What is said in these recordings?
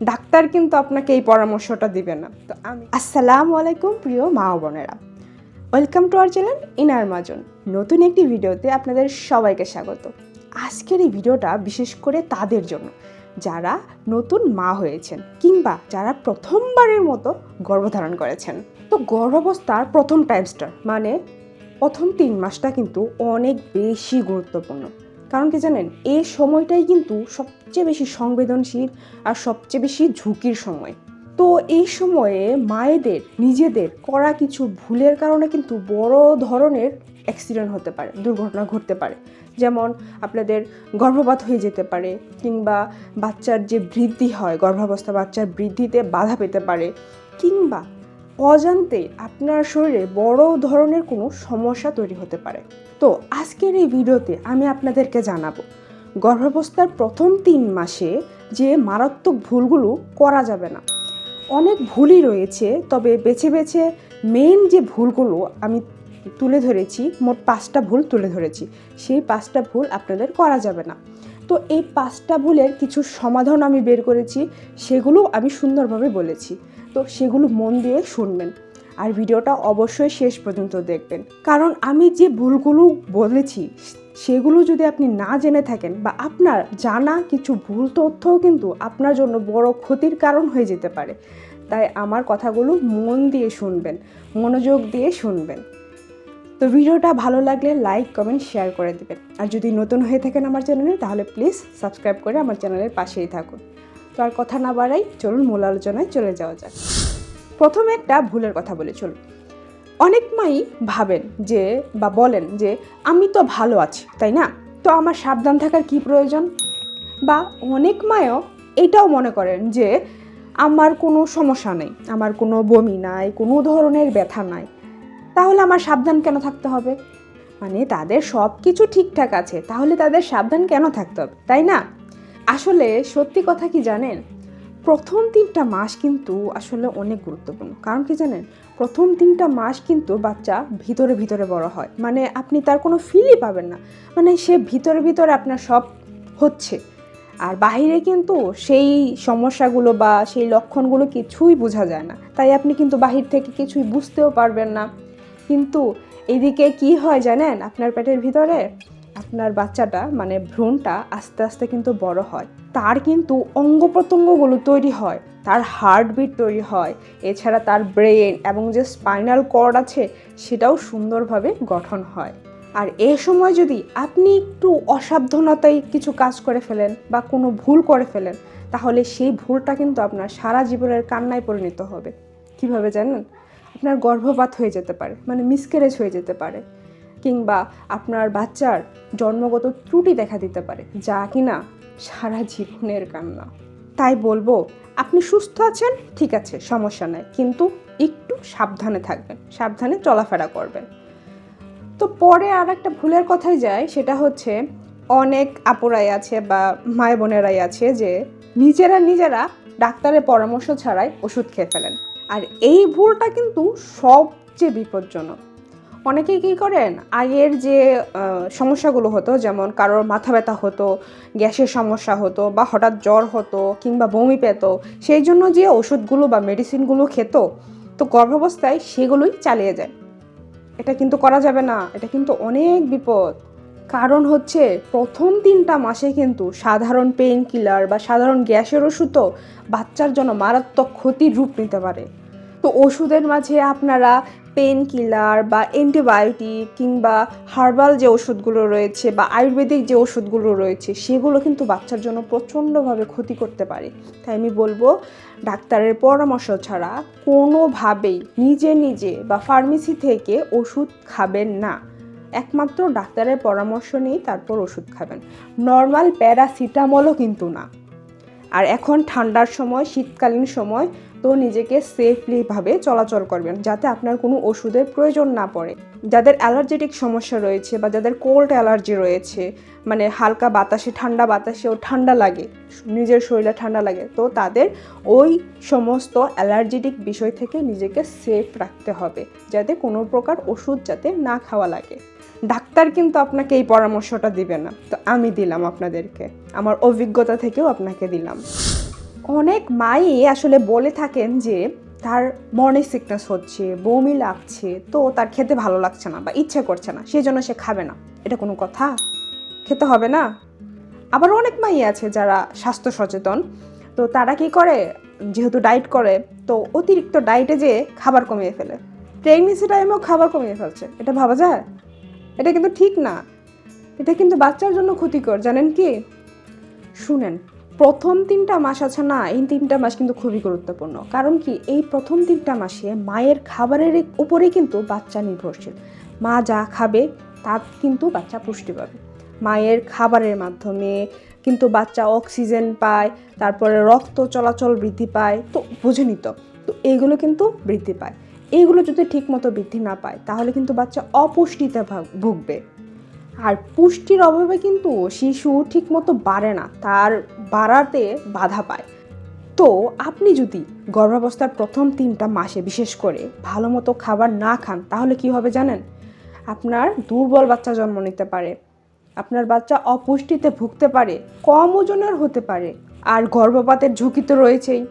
Doctor কিন্তু আপনাকে এই পরামর্শটা দিবে না। তো আমি আসসালামু আলাইকুম প্রিয় মা ও বোনেরা। ওয়েলকাম টু আওয়ার চ্যানেল ইনার মাজন। নতুন একটি ভিডিওতে আপনাদের সবাইকে স্বাগত। আজকের এই ভিডিওটা বিশেষ করে তাদের জন্য। যারা নতুন মা হয়েছেন কিংবা যারা প্রথমবারের মতো গর্ভধারণ করেছেন। তো গর্ভাবস্থার প্রথম টাইমস্টার মানে প্রথম তিন মাসটা কিন্তু অনেক বেশি গুরুত্বপূর্ণ। কারণ কি জানেন, এই সময়টাই কিন্তু সবচেয়ে বেশি সংবেদনশীল আর সবচেয়ে বেশি ঝুঁকির সময়। তো এই সময়ে মায়েদের, নিজেদের করা কিছু ভুলের কারণে কিন্তু বড় ধরনের অ্যাক্সিডেন্ট হতে পারে, দুর্ঘটনা ঘটতে পারে। যেমন আপনাদের গর্ভপাত হয়ে যেতে পারে কিংবা বাচ্চার যে বৃদ্ধি হয়, গর্ভাবস্থা বাচ্চার বৃদ্ধিতে বাধা পেতে পারে কিংবা অজান্তে আপনার শরীরে বড় ধরনের কোনো সমস্যা তৈরি হতে পারে। তো আজকের এই ভিডিওতে আমি আপনাদেরকে জানাব, গর্ভাবস্থার প্রথম তিন মাসে যে মারাত্মক ভুলগুলো করা যাবে না। অনেক ভুলই রয়েছে, তবে বেছে বেছে মেন যে ভুলগুলো আমি তুলে ধরেছি, মোট পাঁচটা ভুল তুলে ধরেছি, সেই পাঁচটা ভুল আপনাদের করা যাবে না। তো এই পাঁচটা ভুলের কিছু সমাধান আমি বের করেছি, সেগুলো আমি সুন্দরভাবে বলেছি। তো সেগুলো মন দিয়ে শুনবেন। আর ভিডিওটা অবশ্যই শেষ পর্যন্ত দেখবেন। কারণ আমি যে ভুলগুলো বলেছি, সেগুলো যদি আপনি না জেনে থাকেন বা আপনার জানা কিছু ভুল তথ্যও কিন্তু আপনার জন্য বড় ক্ষতির কারণ হয়ে যেতে পারে। তাই আমার কথাগুলো মন দিয়ে শুনবেন, মনোযোগ দিয়ে শুনবেন। তো ভিডিওটা ভালো লাগলে লাইক, কমেন্ট, শেয়ার করে দেবেন। আর যদি নতুন হয়ে থাকেন আমার চ্যানেলে, তাহলে প্লিজ সাবস্ক্রাইব করে আমার চ্যানেলের পাশেই থাকুন। আর কথা না বাড়াই চলুন মূল আলোচনায় চলে যাওয়া যাক। প্রথমে একটা ভুলের কথা বলে, চলুন। অনেক মাই ভাবেন যে, বা বলেন যে, আমি তো ভালো আছি তাই না? তো আমার সাবধান থাকার কি প্রয়োজন? বা অনেক মায়ও এটাও মনে করেন যে, আমার কোনো সমস্যা নেই, আমার কোনো বমি নাই, কোনো ধরনের ব্যথা নাই। তাহলে আমার সাবধান কেন থাকতে হবে? মানে তাদের সব কিছু ঠিকঠাক আছে, তাহলে তাদের সাবধান কেন থাকতে হবে, তাই না? আসলে সত্যি কথা কি জানেন? প্রথম তিনটা মাস কিন্তু আসলে অনেক গুরুত্বপূর্ণ। কারণ কি জানেন? প্রথম তিনটা মাস কিন্তু বাচ্চা ভিতরে ভিতরে বড় হয়। মানে আপনি তার কোনো ফিলই পাবেন না। মানে সে ভিতরে ভিতরে আপনার সব হচ্ছে। আর বাহিরে কিন্তু সেই সমস্যাগুলো বা সেই লক্ষণগুলো কিছুই বোঝা যায় না। তাই আপনি কিন্তু বাহির থেকে কিছুই বুঝতেও পারবেন না। কিন্তু এদিকে কি হয় জানেন? আপনার পেটের ভিতরে আপনার বাচ্চাটা মানে ভ্রূণটা আস্তে আস্তে কিন্তু বড় হয়। তার কিন্তু অঙ্গ প্রত্যঙ্গগুলো তৈরি হয়, তার হার্টবিট তৈরি হয়, এছাড়া তার ব্রেন এবং যে স্পাইনাল কর্ড আছে সেটাও সুন্দরভাবে গঠন হয়। আর এ সময় যদি আপনি একটু অসাবধানতায় কিছু কাজ করে ফেলেন বা কোনো ভুল করে ফেলেন, তাহলে সেই ভুলটা কিন্তু আপনার সারা জীবনের কান্নায় পরিণত হবে। কীভাবে জানেন? আপনার গর্ভপাত হয়ে যেতে পারে মানে মিসক্যারেজ হয়ে যেতে পারে। কিংবা আপনার বাচ্চার জন্মগত ত্রুটি দেখা দিতে পারে, যা কিনা সারা জীবনের কান্না। তাই বলব, আপনি সুস্থ আছেন, ঠিক আছে, সমস্যা নাই, কিন্তু একটু সাবধানে থাকবেন, সাবধানে চলাফেরা করবেন। তো পরে আর একটা ভুলের কথাই যায়, সেটা হচ্ছে অনেক আপুরাই আছে বা মায় বোনেরাই আছে যে নিজেরা নিজেরা ডাক্তারের পরামর্শ ছাড়াই ওষুধ খেয়ে ফেলেন। আর এই ভুলটা কিন্তু সবচেয়ে বিপজ্জনক। অনেকেই কী করেন? আগের যে সমস্যাগুলো হতো, যেমন কারোর মাথা ব্যথা হতো, গ্যাসের সমস্যা হতো বা হঠাৎ জ্বর হতো কিংবা বমি পেত, সেই জন্য যে ওষুধগুলো বা মেডিসিনগুলো খেত, তো গর্ভাবস্থায় সেগুলোই চালিয়ে যায়। এটা কিন্তু করা যাবে না, এটা কিন্তু অনেক বিপদ। কারণ হচ্ছে প্রথম তিনটা মাসে কিন্তু সাধারণ পেইন কিলার বা সাধারণ গ্যাসের ওষুধও বাচ্চার জন্য মারাত্মক ক্ষতির রূপ নিতে পারে। তো ওষুধের মাঝে আপনারা পেন কিলার বা অ্যান্টিবায়োটিক কিংবা হার্বাল যে ওষুধগুলো রয়েছে বা আয়ুর্বেদিক যে ওষুধগুলো রয়েছে, সেগুলো কিন্তু বাচ্চার জন্য প্রচণ্ডভাবে ক্ষতি করতে পারে। তাই আমি বলব, ডাক্তারের পরামর্শ ছাড়া কোনোভাবেই নিজে নিজে বা ফার্মেসি থেকে ওষুধ খাবেন না। একমাত্র ডাক্তারের পরামর্শ নিয়েই তারপর ওষুধ খাবেন। নর্মাল প্যারাসিটামলও কিন্তু না। আর এখন ঠান্ডার সময়, শীতকালীন সময় তো নিজেকে সেফলিভাবে চলাচল করবেন, যাতে আপনার কোনো ওষুধের প্রয়োজন না পড়ে। যাদের অ্যালার্জেটিক সমস্যা রয়েছে বা যাদের কোল্ড অ্যালার্জি রয়েছে মানে হালকা বাতাসে, ঠান্ডা বাতাসেও ঠান্ডা লাগে, নিজের শরীরে ঠান্ডা লাগে, তো তাদের ওই সমস্ত অ্যালার্জেটিক বিষয় থেকে নিজেকে সেফ রাখতে হবে, যাতে কোনো প্রকার ওষুধ যাতে না খাওয়া লাগে। ডাক্তার কিন্তু আপনাকে এই পরামর্শটা দিবে না, তো আমি দিলাম আপনাদেরকে, আমার অভিজ্ঞতা থেকেও আপনাকে দিলাম। অনেক মাই আসলে বলে থাকেন যে তার মর্নিং সিকনেস হচ্ছে, বমি লাগছে, তো তার খেতে ভালো লাগছে না বা ইচ্ছে করছে না সেই জন্য সে খাবে না। এটা কোনো কথা? খেতে হবে না? আবার অনেক মাই আছে যারা স্বাস্থ্য সচেতন, তো তারা কি করে? যেহেতু ডায়েট করে, তো অতিরিক্ত ডায়েটে যে খাবার কমিয়ে ফেলে। প্রেগনেন্সি টাইমেও খাবার কমিয়ে ফেলছে। এটা ভাবা যায়? এটা কিন্তু ঠিক না। এটা কিন্তু বাচ্চার জন্য ক্ষতিকর, জানেন কি? শুনেন প্রথম তিনটা মাস আছে না, এই তিনটা মাস কিন্তু খুবই গুরুত্বপূর্ণ। কারণ কি, এই প্রথম তিনটা মাসে মায়ের খাবারের উপরে কিন্তু বাচ্চা নির্ভরশীল। মা যা খাবে, তা কিন্তু বাচ্চা পুষ্টি পাবে। মায়ের খাবারের মাধ্যমে কিন্তু বাচ্চা অক্সিজেন পায়, তারপরে রক্ত চলাচল বৃদ্ধি পায়, তো বুঝে নিত। তো এইগুলো কিন্তু বৃদ্ধি পায়। এইগুলো যদি ঠিকমতো বৃদ্ধি না পায়, তাহলে কিন্তু বাচ্চা অপুষ্টিতে ভুগবে। আর পুষ্টির অভাবে কিন্তু শিশু ঠিকমতো বাড়ে না, তার বাড়াতে বাধা পায়। তো আপনি যদি গর্ভাবস্থার প্রথম তিনটা মাসে বিশেষ করে ভালো মতো খাবার না খান, তাহলে কি হবে জানেন? আপনার দুর্বল বাচ্চা জন্ম নিতে পারে, আপনার বাচ্চা অপুষ্টিতে ভুগতে পারে, কম ওজনের হতে পারে, আর গর্ভপাতের ঝুঁকি তো রয়েছেই।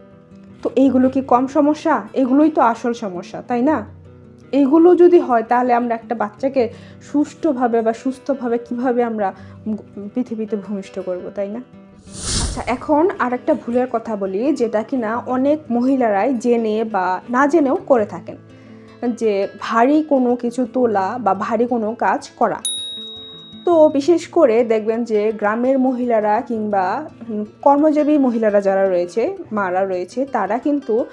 তো এইগুলো কি কম সমস্যা? এগুলোই তো আসল সমস্যা, তাই না? এইগুলো যদি হয়, তাহলে আমরা একটা বাচ্চাকে সুষ্ঠুভাবে বা সুস্থভাবে কীভাবে আমরা পৃথিবীতে ভূমিষ্ঠ করব, তাই না? আচ্ছা এখন আর একটা ভুলের কথা বলি, যেটা কিনা অনেক মহিলারাই জেনে বা না জেনেও করে থাকেন যে ভারী কোনো কিছু তোলা বা ভারী কোনো কাজ করা। তো বিশেষ করে দেখবেন যে গ্রামের মহিলারা কিংবা কর্মজীবী মহিলারা যারা রয়েছে, মারা রয়েছে, তারা কিন্তু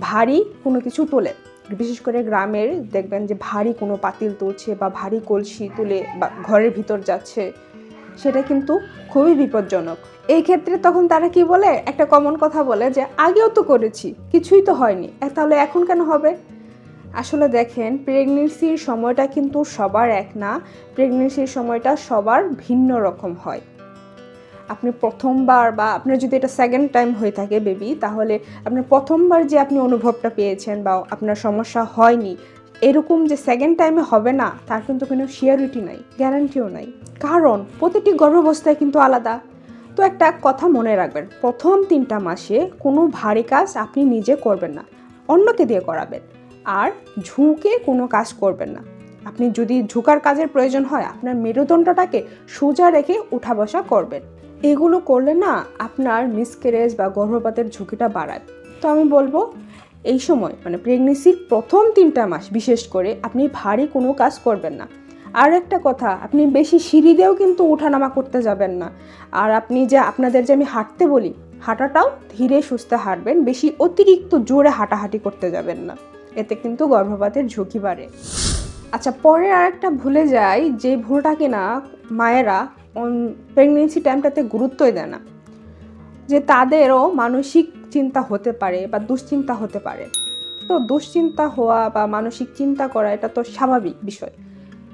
ভারী কোনো কিছু তোলে। বিশেষ করে গ্রামের দেখবেন যে ভারী কোনো পাতিল তুলছে বা ভারী কলসি তুলে বা ঘরের ভিতর যাচ্ছে, সেটা কিন্তু খুবই বিপজ্জনক। এই ক্ষেত্রে তখন তারা কি বলে? একটা কমন কথা বলে যে, আগেও তো করেছি, কিছুই তো হয়নি। তাহলে এখন কেন হবে? আসলে দেখেন প্রেগনেন্সির সময়টা কিন্তু সবার এক না। প্রেগনেন্সির সময়টা সবার ভিন্ন রকম হয়। আপনি প্রথমবার বা আপনার যদি এটা সেকেন্ড টাইম হয়ে থাকে বেবি তাহলে আপনার প্রথমবার যে আপনি অনুভবটা পেয়েছেন বা আপনার সমস্যা হয়নি, এরকম যে সেকেন্ড টাইমে হবে না, তার কিন্তু কোনো শিওরিটি নাই গ্যারান্টিও নাই। কারণ প্রতিটি গর্ভাবস্থায় কিন্তু আলাদা। তো একটা কথা মনে রাখবেন, প্রথম তিনটা মাসে কোনো ভারী কাজ আপনি নিজে করবেন না, অন্যকে দিয়ে করাবেন। আর ঝুঁকে কোনো কাজ করবেন না। আপনি যদি ঝুঁকার কাজের প্রয়োজন হয়, আপনার মেরুদণ্ডটাকে সোজা রেখে উঠা বসা করবেন। এগুলো করলে না আপনার মিসক্যারেজ বা গর্ভপাতের ঝুঁকিটা বাড়ায়। তো আমি বলব, এই সময় মানে প্রেগনেন্সির প্রথম তিনটা মাস বিশেষ করে আপনি ভারী কোনো কাজ করবেন না। আর একটা কথা, আপনি বেশি সিঁড়ি দিয়েও কিন্তু ওঠানামা করতে যাবেন না। আর আপনি যে আপনাদের যে আমি হাঁটতে বলি, হাঁটাটাও ধীরে সুস্থে হাঁটবেন, বেশি অতিরিক্ত জোরে হাঁটাহাঁটি করতে যাবেন না। এতে কিন্তু গর্ভপাতের ঝুঁকি বাড়ে। আচ্ছা পরে আর একটা ভুলে যাই, যে ভুলটা কিনা মায়েরা প্রেগনেন্সি টাইমটাতে গুরুত্বই দেয় না। যে তাদেরও মানসিক চিন্তা হতে পারে বা দুশ্চিন্তা হতে পারে। তো দুশ্চিন্তা হওয়া বা মানসিক চিন্তা করা এটা তো স্বাভাবিক বিষয়।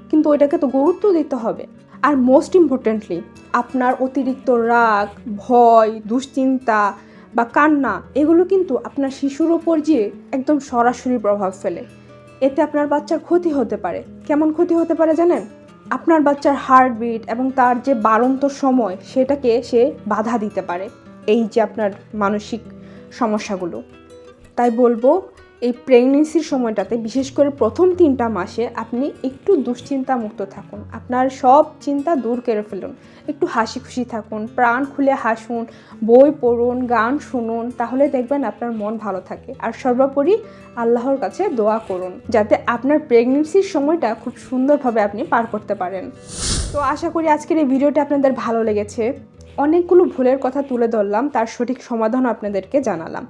কিন্তু ওইটাকে তো গুরুত্ব দিতে হবে। আর মোস্ট ইম্পর্টেন্টলি আপনার অতিরিক্ত রাগ, ভয়, দুশ্চিন্তা বা কান্না, এগুলো কিন্তু আপনার শিশুর ওপর যে একদম সরাসরি প্রভাব ফেলে। এতে আপনার বাচ্চার ক্ষতি হতে পারে। কেমন ক্ষতি হতে পারে জানেন? আপনার বাচ্চার হার্টবিট এবং তার যে বাড়ন্ত সময়, সেটাকে সে বাধা দিতে পারে। এই যে আপনার মানসিক সমস্যাগুলো। তাই বলব এই প্রেগনেন্সির সময়টাতে, বিশেষ করে প্রথম তিনটা মাসে আপনি একটু দুশ্চিন্তা মুক্ত থাকুন। আপনার সব চিন্তা দূর করে ফেলুন। একটু হাসি খুশি থাকুন, প্রাণ খুলে হাসুন, বই পড়ুন, গান শুনুন, তাহলে দেখবেন আপনার মন ভালো থাকে। আর সর্বোপরি আল্লাহর কাছে দোয়া করুন, যাতে আপনার প্রেগনেন্সির সময়টা খুব সুন্দরভাবে আপনি পার করতে পারেন। তো আশা করি আজকের এই ভিডিওটা আপনাদের ভালো লেগেছে। অনেকগুলো ভুলের কথা তুলে ধরলাম, তার সঠিক সমাধান আপনাদেরকে জানালাম।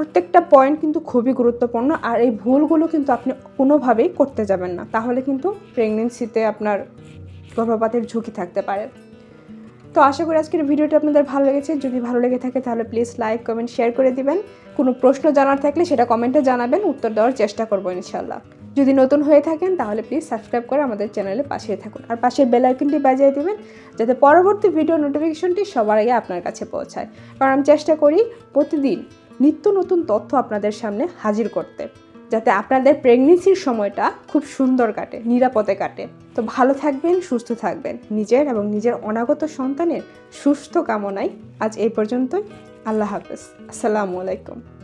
প্রত্যেকটা পয়েন্ট কিন্তু খুবই গুরুত্বপূর্ণ আর এই ভুলগুলো কিন্তু আপনি কোনোভাবেই করতে যাবেন না। তাহলে কিন্তু প্রেগনেন্সিতে আপনার গর্ভপাতের ঝুঁকি থাকতে পারে। তো আশা করি আজকের ভিডিওটা আপনাদের ভালো লেগেছে। যদি ভালো লেগে থাকে তাহলে প্লিজ লাইক কমেন্ট শেয়ার করে দিবেন। কোনো প্রশ্ন জানার থাকলে সেটা কমেন্টে জানাবেন। উত্তর দেওয়ার চেষ্টা করব ইনশাল্লাহ যদি নতুন হয়ে থাকেন তাহলে প্লিজ সাবস্ক্রাইব করে আমাদের চ্যানেলে পাশে থাকুন। আর পাশের বেল আইকনটি বাজিয়ে দিবেন যাতে পরবর্তী ভিডিও নোটিফিকেশনটি সবার আগে আপনার কাছে পৌঁছায়। কারণ আমি চেষ্টা করি প্রতিদিন নিত্য নতুন তথ্য আপনাদের সামনে হাজির করতে, যাতে আপনাদের প্রেগনেন্সির সময়টা খুব সুন্দর কাটে, নিরাপদে কাটে। তো ভালো থাকবেন, সুস্থ থাকবেন। নিজের এবং নিজের অনাগত সন্তানের সুস্থ কামনায় আজ এই পর্যন্তই। আল্লাহ হাফেজ। আসসালামু আলাইকুম।